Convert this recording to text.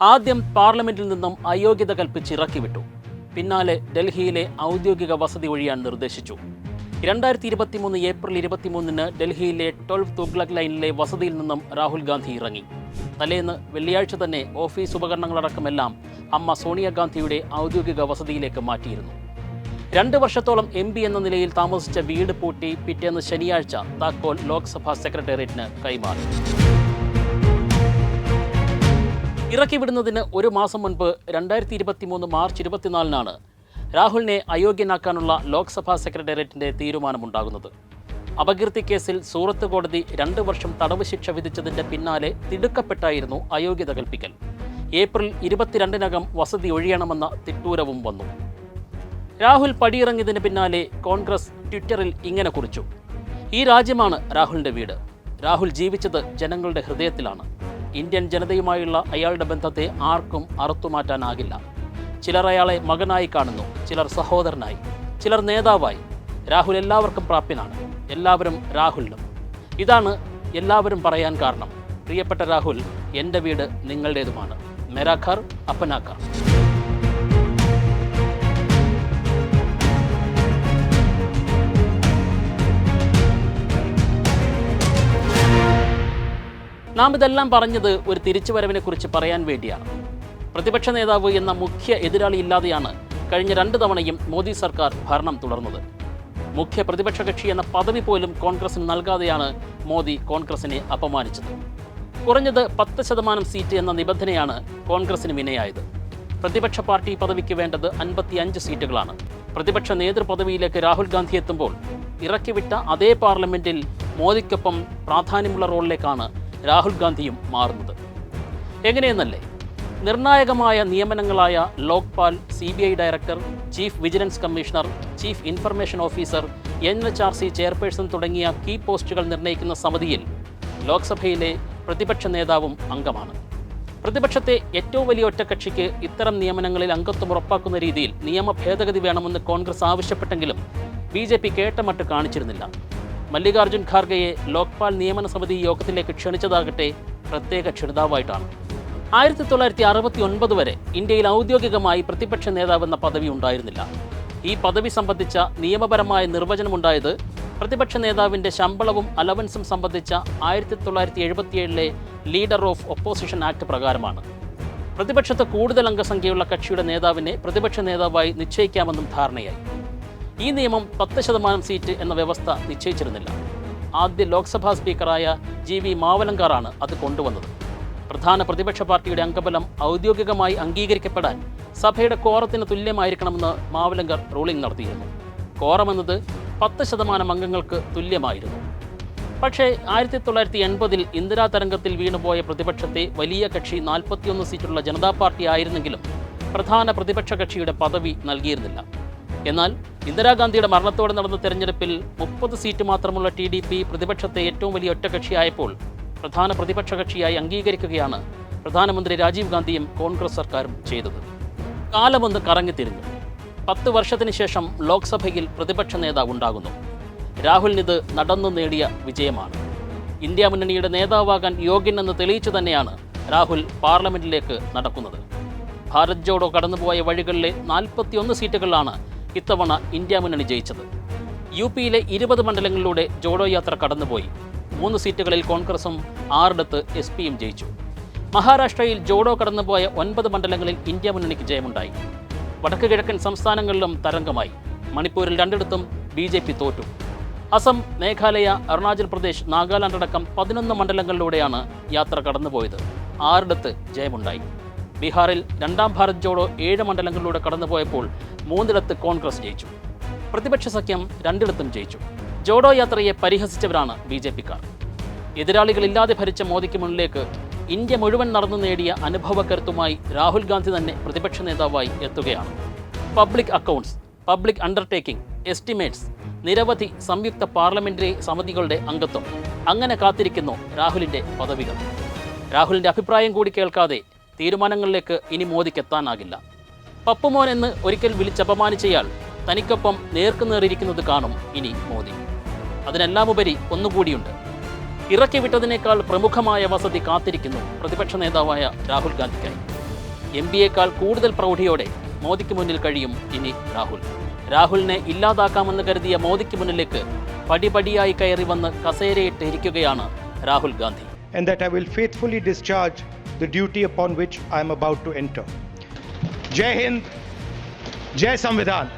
ആദ്യം പാർലമെന്റിൽ നിന്നും അയോഗ്യത കൽപ്പിച്ച് ഇറക്കിവിട്ടു പിന്നാലെ ഡൽഹിയിലെ ഔദ്യോഗിക വസതി ഒഴിയാൻ നിർദ്ദേശിച്ചു. രണ്ടായിരത്തി ഇരുപത്തിമൂന്ന് ഏപ്രിൽ ഇരുപത്തിമൂന്നിന് ഡൽഹിയിലെ ട്വൽവ് തുഗ്ലക് ലൈനിലെ വസതിയിൽ നിന്നും രാഹുൽ ഗാന്ധി ഇറങ്ങി. തലേന്ന് വെള്ളിയാഴ്ച തന്നെ ഓഫീസ് ഉപകരണങ്ങളടക്കമെല്ലാം അമ്മ സോണിയാഗാന്ധിയുടെ ഔദ്യോഗിക വസതിയിലേക്ക് മാറ്റിയിരുന്നു. രണ്ട് വർഷത്തോളം എം പി എന്ന നിലയിൽ താമസിച്ച വീട് പൂട്ടി പിറ്റേന്ന് ശനിയാഴ്ച താക്കോൽ ലോക്സഭാ സെക്രട്ടേറിയറ്റിന് കൈമാറി. ഇറക്കി വിടുന്നതിന് ഒരു മാസം മുൻപ് രണ്ടായിരത്തി ഇരുപത്തി മൂന്ന് മാർച്ച് ഇരുപത്തിനാലിനാണ് രാഹുലിനെ അയോഗ്യനാക്കാനുള്ള ലോക്സഭാ സെക്രട്ടേറിയറ്റിന്റെ തീരുമാനമുണ്ടാകുന്നത്. അപകീർത്തി കേസിൽ സൂറത്ത് കോടതി രണ്ട് വർഷം തടവ് ശിക്ഷ വിധിച്ചതിന്റെ പിന്നാലെ തിടുക്കപ്പെട്ടായിരുന്നു അയോഗ്യത കൽപ്പിക്കൽ. ഏപ്രിൽ ഇരുപത്തിരണ്ടിനകം വസതി ഒഴിയണമെന്ന തിട്ടൂരവും വന്നു. രാഹുൽ പടിയിറങ്ങിയതിന് പിന്നാലെ കോൺഗ്രസ് ട്വിറ്ററിൽ ഇങ്ങനെ കുറിച്ചു. ഈ രാജ്യമാണ് രാഹുലിന്റെ വീട്. രാഹുൽ ജീവിച്ചത് ജനങ്ങളുടെ ഹൃദയത്തിലാണ്. ഇന്ത്യൻ ജനതയുമായുള്ള അയാളുടെ ബന്ധത്തെ ആർക്കും അറുത്തുമാറ്റാനാകില്ല. ചിലർ അയാളെ മകനായി കാണുന്നു ചിലർ സഹോദരനായി ചിലർ നേതാവായി. രാഹുൽ എല്ലാവർക്കും പ്രാപ്യനാണ് എല്ലാവരും രാഹുലിനും. ഇതാണ് എല്ലാവരും പറയാൻ കാരണം. പ്രിയപ്പെട്ട രാഹുൽ എന്റെ വീട് നിങ്ങളുടേതുമാണ്. മെരാഖർ അപ്പനാക്കർ നാം ഇതെല്ലാം പറഞ്ഞത് ഒരു തിരിച്ചുവരവിനെ കുറിച്ച് പറയാൻ വേണ്ടിയാണ്. പ്രതിപക്ഷ നേതാവ് എന്ന മുഖ്യ എതിരാളി ഇല്ലാതെയാണ് കഴിഞ്ഞ രണ്ട് തവണയും മോദി സർക്കാർ ഭരണം തുടർന്നത്. മുഖ്യ പ്രതിപക്ഷ കക്ഷി എന്ന പദവി പോലും കോൺഗ്രസിന് നൽകാതെയാണ് മോദി കോൺഗ്രസിനെ അപമാനിച്ചത്. കുറഞ്ഞത് പത്ത് ശതമാനം സീറ്റ് എന്ന നിബന്ധനയാണ് കോൺഗ്രസിന് വിനയായത്. പ്രതിപക്ഷ പാർട്ടി പദവിക്ക് വേണ്ടത് അൻപത്തിയഞ്ച് സീറ്റുകളാണ്. പ്രതിപക്ഷ നേതൃപദവിയിലേക്ക് രാഹുൽ ഗാന്ധി എത്തുമ്പോൾ ഇറക്കിവിട്ട അതേ പാർലമെന്റിൽ മോദിക്കൊപ്പം പ്രാധാന്യമുള്ള റോളിലേക്കാണ് രാഹുൽ ഗാന്ധിയും മാറുന്നത്. എങ്ങനെയെന്നല്ലേ? നിർണായകമായ നിയമനങ്ങളായ Lokpal C B I director chief vigilance commissioner chief information officer N H R C chairperson തുടങ്ങിയ കീ പോസ്റ്റുകൾ നിർണയിക്കുന്ന സമിതിയിൽ ലോക്സഭയിലെ പ്രതിപക്ഷ നേതാവും അംഗമാണ്. പ്രതിപക്ഷത്തെ ഏറ്റവും വലിയ ഒറ്റക്കക്ഷിക്ക് ഇത്തരം നിയമനങ്ങളിൽ അംഗത്വം ഉറപ്പാക്കുന്ന രീതിയിൽ നിയമ ഭേദഗതി വേണമെന്ന് കോൺഗ്രസ് ആവശ്യപ്പെട്ടെങ്കിലും ബി ജെ പി കേട്ടമട്ട് കാണിച്ചിരുന്നില്ല. മല്ലികാർജുൻ ഖാർഗെയെ ലോക്പാൽ നിയമന സമിതി യോഗത്തിലേക്ക് ക്ഷണിച്ചതാകട്ടെ പ്രത്യേക ക്ഷണിതാവായിട്ടാണ്. ആയിരത്തി തൊള്ളായിരത്തി അറുപത്തി ഒൻപത് വരെ ഇന്ത്യയിൽ ഔദ്യോഗികമായി പ്രതിപക്ഷ നേതാവെന്ന പദവി ഉണ്ടായിരുന്നില്ല. ഈ പദവി സംബന്ധിച്ച നിയമപരമായ നിർവചനമുണ്ടായത് പ്രതിപക്ഷ നേതാവിന്റെ ശമ്പളവും അലവൻസും സംബന്ധിച്ച ആയിരത്തി തൊള്ളായിരത്തി എഴുപത്തിയേഴിലെ ലീഡർ ഓഫ് ഒപ്പോസിഷൻ ആക്ട് പ്രകാരമാണ്. പ്രതിപക്ഷത്ത് കൂടുതൽ അംഗസംഖ്യയുള്ള കക്ഷിയുടെ നേതാവിനെ പ്രതിപക്ഷ നേതാവായി നിശ്ചയിക്കാമെന്നും ധാരണയായി. ഈ നിയമം പത്ത് ശതമാനം സീറ്റ് എന്ന വ്യവസ്ഥ നിശ്ചയിച്ചിരുന്നില്ല. ആദ്യ ലോക്സഭാ സ്പീക്കറായ ജി വി മാവലങ്കാറാണ് അത് കൊണ്ടുവന്നത്. പ്രധാന പ്രതിപക്ഷ പാർട്ടിയുടെ അംഗബലം ഔദ്യോഗികമായി അംഗീകരിക്കപ്പെടാൻ സഭയുടെ കോറത്തിന് തുല്യമായിരിക്കണമെന്ന് മാവലങ്കർ റൂളിംഗ് നടത്തിയിരുന്നു. കോറം എന്നത് പത്ത് ശതമാനം അംഗങ്ങൾക്ക് തുല്യമായിരുന്നു. പക്ഷേ ആയിരത്തി തൊള്ളായിരത്തി എൺപതിൽ ഇന്ദിരാ തരംഗത്തിൽ വീണുപോയ പ്രതിപക്ഷത്തെ വലിയ കക്ഷി നാൽപ്പത്തിയൊന്ന് സീറ്റുള്ള ജനതാ പാർട്ടി ആയിരുന്നെങ്കിലും പ്രധാന പ്രതിപക്ഷ കക്ഷിയുടെ പദവി നൽകിയിരുന്നില്ല. എന്നാൽ ഇന്ദിരാഗാന്ധിയുടെ മരണത്തോടെ നടന്ന തെരഞ്ഞെടുപ്പിൽ മുപ്പത് സീറ്റ് മാത്രമുള്ള ടി ഡി പി പ്രതിപക്ഷത്തെ ഏറ്റവും വലിയ ഒറ്റകക്ഷിയായപ്പോൾ പ്രധാന പ്രതിപക്ഷ കക്ഷിയായി അംഗീകരിക്കുകയാണ് പ്രധാനമന്ത്രി രാജീവ് ഗാന്ധിയും കോൺഗ്രസ് സർക്കാരും ചെയ്തത്. കാലമൊന്ന് കറങ്ങിത്തിരിഞ്ഞു പത്ത് വർഷത്തിന് ശേഷം ലോക്സഭയിൽ പ്രതിപക്ഷ നേതാവ് ഉണ്ടാകുന്നു. രാഹുലിനിത് നടന്നു നേടിയ വിജയമാണ്. ഇന്ത്യ മുന്നണിയുടെ നേതാവാകാൻ യോഗ്യനെന്ന് തെളിയിച്ചു തന്നെയാണ് രാഹുൽ പാർലമെന്റിലേക്ക് നടക്കുന്നത്. ഭാരത് ജോഡോ കടന്നുപോയ വഴികളിലെ നാൽപ്പത്തിയൊന്ന് സീറ്റുകളിലാണ് ഇത്തവണ ഇന്ത്യ മുന്നണി ജയിച്ചത്. യു പിയിലെ ഇരുപത് മണ്ഡലങ്ങളിലൂടെ ജോഡോ യാത്ര കടന്നുപോയി. മൂന്ന് സീറ്റുകളിൽ കോൺഗ്രസും ആറിടത്ത് എസ് പിയും ജയിച്ചു. മഹാരാഷ്ട്രയിൽ ജോഡോ കടന്നുപോയ ഒൻപത് മണ്ഡലങ്ങളിൽ ഇന്ത്യ മുന്നണിക്ക് ജയമുണ്ടായി. വടക്ക് കിഴക്കൻ സംസ്ഥാനങ്ങളിലും തരംഗമായി. മണിപ്പൂരിൽ രണ്ടിടത്തും ബി ജെ പി തോറ്റു. അസം മേഘാലയ അരുണാചൽ പ്രദേശ് നാഗാലാൻഡ് അടക്കം പതിനൊന്ന് മണ്ഡലങ്ങളിലൂടെയാണ് യാത്ര കടന്നുപോയത്. ആറിടത്ത് ജയമുണ്ടായി. ബീഹാറിൽ രണ്ടാം ഭാരത് ജോഡോ ഏഴ് മണ്ഡലങ്ങളിലൂടെ കടന്നുപോയപ്പോൾ മൂന്നിടത്ത് കോൺഗ്രസ് ജയിച്ചു. പ്രതിപക്ഷ സഖ്യം രണ്ടിടത്തും ജയിച്ചു. ജോഡോ യാത്രയെ പരിഹസിച്ചവരാണ് ബി ജെ പിക്കാർ. എതിരാളികളില്ലാതെ ഭരിച്ച മോദിക്ക് മുന്നിലേക്ക് ഇന്ത്യ മുഴുവൻ നടന്നു നേടിയ അനുഭവക്കരുത്തുമായി രാഹുൽ ഗാന്ധി തന്നെ പ്രതിപക്ഷ നേതാവായി എത്തുകയാണ്. Public accounts public undertaking estimates നിരവധി സംയുക്ത പാർലമെന്ററി സമിതികളുടെ അംഗത്വം. അങ്ങനെ കാത്തിരിക്കുന്നു രാഹുലിന്റെ പദവികൾ. രാഹുലിന്റെ അഭിപ്രായം കൂടി കേൾക്കാതെ തീരുമാനങ്ങളിലേക്ക് ഇനി മോദിക്ക് എത്താനാകില്ല പപ്പുമോൻ എന്ന് ഒരിക്കൽ വിളിച്ചപമാനിച്ചയാൾ തനിക്കൊപ്പം നേർക്കുനേറിയിരിക്കുന്നത് കാണും ഇനി മോദി. അതിനെല്ലാമുപരി ഒന്നുകൂടിയുണ്ട്. ഇറക്കി വിട്ടതിനേക്കാൾ പ്രമുഖമായ വസതി കാത്തിരിക്കുന്നു പ്രതിപക്ഷ നേതാവായ രാഹുൽ ഗാന്ധിക്കായി. എം പിയേക്കാൾ കൂടുതൽ പ്രൗഢിയോടെ മോദിക്ക് മുന്നിൽ കഴിയും ഇനി രാഹുൽ. രാഹുലിനെ ഇല്ലാതാക്കാമെന്ന് കരുതിയ മോദിക്ക് മുന്നിലേക്ക് പടിപടിയായി കയറി വന്ന് കസേരയിട്ട് ഇരിക്കുകയാണ് Rahul Gandhi. And that I will faithfully discharge the duty upon which I am about to enter. Jai Hind, Jai Samvidhan.